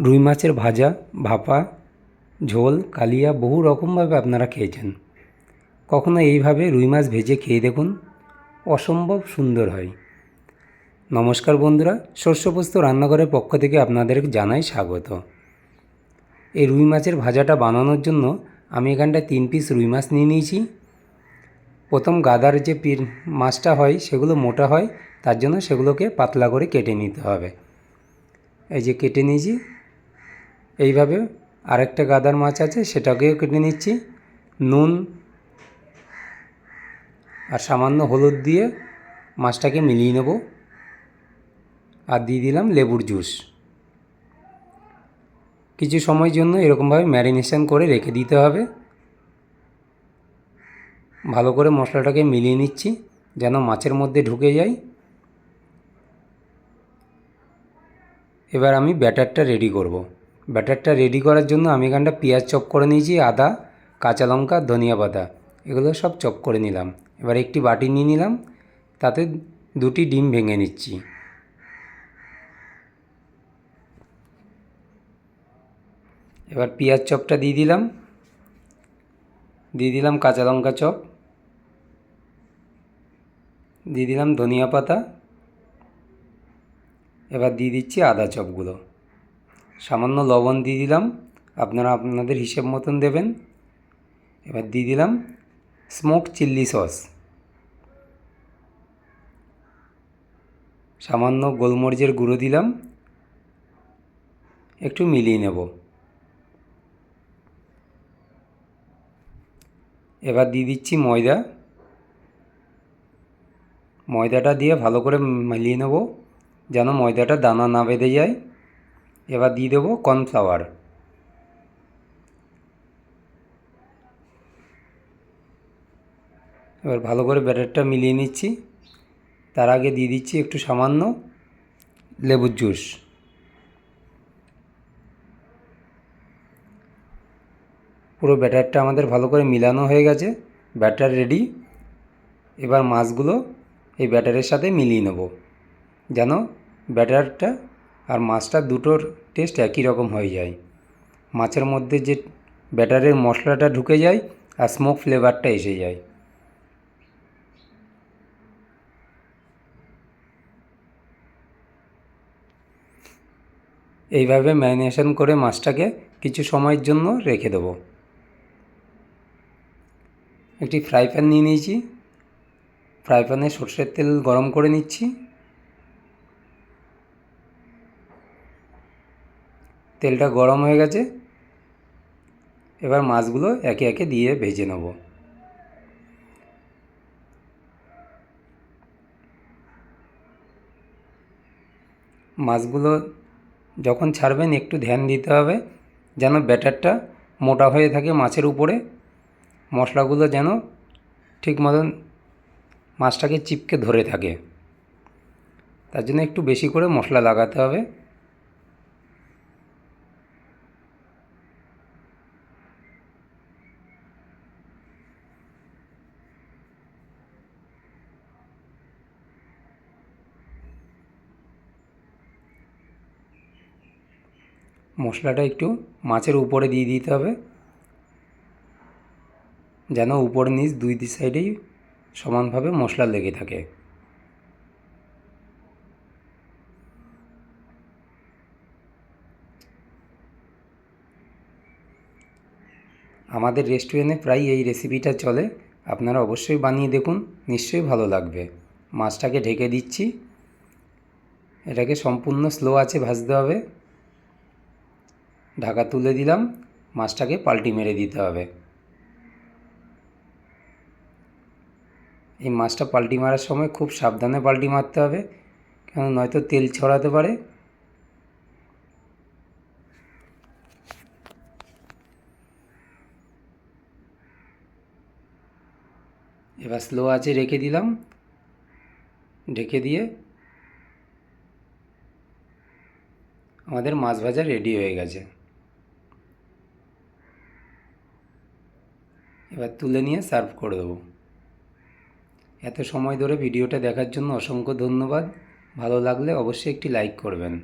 রুই মাছের ভাজা, ভাপা, ঝোল, কালিয়া বহু রকমভাবে আপনারা খেয়েছেন। কখনো এইভাবে রুই মাছ ভেজে খেয়ে দেখুন, অসম্ভব সুন্দর হয়। নমস্কার বন্ধুরা, শস্যপোস্ত রান্নাঘরের পক্ষ থেকে আপনাদের জানাই স্বাগত। এই রুই মাছের ভাজাটা বানানোর জন্য আমি এখানটায় তিন পিস রুই মাছ নিয়ে নিয়েছি। প্রথম গাদার যে মাছটা হয়, সেগুলো মোটা হয়, তার জন্য সেগুলোকে পাতলা করে কেটে নিতে হবে। এই যে কেটে নিয়েছি এইভাবে আরেকটা গাদার মাছ আছে, সেটাকেও কেটে নিচ্ছি। নুন আর সামান্য হলুদ দিয়ে মাছটাকে মিলিয়ে নেব। আর দিয়ে দিলাম লেবুর জুস। কিছু সময়ের জন্য এরকমভাবে ম্যারিনেশন করে রেখে দিতে হবে। ভালো করে মশলাটাকে মিলিয়ে নিচ্ছি, যেন মাছের মধ্যে ঢুকে যায়। এবার আমি ব্যাটারটা রেডি করব। ব্যাটারটা রেডি করার জন্য আমি এখানটা পেঁয়াজ চপ করে নিয়েছি, আদা, কাঁচা লঙ্কা, ধনিয়া পাতা। এগুলো সব চপ করে নিলাম। এবার একটি বাটি নিয়ে নিলাম, তাতে দুটি ডিম ভেঙে নিচ্ছি। এবার পেঁয়াজ চপটা দিয়ে দিলাম। দিয়ে দিলাম কাঁচা লঙ্কা চপ দিয়ে দিলাম ধনিয়া পাতা। এবার দিয়ে দিচ্ছি আদা চপগুলো সামান্য লবণ দিয়ে দিলাম। আপনারা আপনাদের হিসেব মতন দেবেন। এবার দিয়ে দিলাম স্মোক চিল্লি সস সামান্য গোলমরিচের গুঁড়ো দিলাম। একটু মিলিয়ে নেব। এবার দিয়ে দিচ্ছি ময়দা। ময়দাটা দিয়ে ভালো করে মিলিয়ে নেব। যেন ময়দাটা দানা না বেঁধে যায়। এবার দিয়ে দেবো কর্নফ্লাওয়ার। এবার ভালো করে ব্যাটারটা মিলিয়ে নিচ্ছি। তার আগে দিয়ে দিচ্ছি একটু সামান্য লেবুর জুস। পুরো ব্যাটারটা আমাদের ভালো করে মিলানো হয়ে গেছে, ব্যাটার রেডি এবার মাছগুলো এই ব্যাটারের সাথে মিলিয়ে নেব, যেন ব্যাটারটা আর মাছটা দুটোর টেস্ট একই রকম হয়ে যায়। মাছের মধ্যে যে ব্যাটারের মশলাটা ঢুকে যায় আর স্মোক ফ্লেভারটা এসে যায়। এইভাবে ম্যারিনেশন করে মাছটাকে কিছু সময়ের জন্য রেখে দেবো। একটি ফ্রাই প্যান নিয়ে নিয়েছি। ফ্রাই প্যানে সর্ষের তেল গরম করে নিচ্ছি। তেলটা গরম হয়ে গেছে, এবার মাছগুলো একে একে দিয়ে ভেজে নেব। মাছগুলো যখন ছাড়বেন, একটু ধ্যান দিতে হবে যেন ব্যাটারটা মোটা হয়ে থাকে মাছের উপরে। মশলাগুলো যেন ঠিক মতন মাছটাকে চিপকে ধরে থাকে। তার জন্য একটু বেশি করে মশলা লাগাতে হবে। মশলাটা একটু মাছের উপরে দিয়ে দিতে হবে। যেন উপর নিচ দুই দিক সাইডেই সমানভাবে মশলা লেগে থাকে। আমাদের রেস্টুরেন্টে প্রায় এই রেসিপিটা চলে। আপনারা অবশ্যই বানিয়ে দেখুন, নিশ্চয়ই ভালো লাগবে। মাছটাকে ঢেকে দিচ্ছি। এটাকে সম্পূর্ণ স্লো আছে ভাজতে হবে। ঢাকা তুলে দিলাম, মাছটাকে পাল্টি মেরে দিতে হবে। এই মাছটা পাল্টি মারার সময় খুব সাবধানে পাল্টি মারতে হবে, কেন নয়তো তেল ছড়াতে পারে। এবার স্লো আছে রেখে দিলাম, ঢেকে দিয়ে আমাদের মাছ ভাজা রেডি হয়ে গেছে। এবার তুলে নিয়ে সার্ভ করে দেবো। এত সময় ধরে ভিডিওটা দেখার জন্য অসংখ্য ধন্যবাদ। ভালো লাগলে অবশ্যই একটি লাইক করবেন।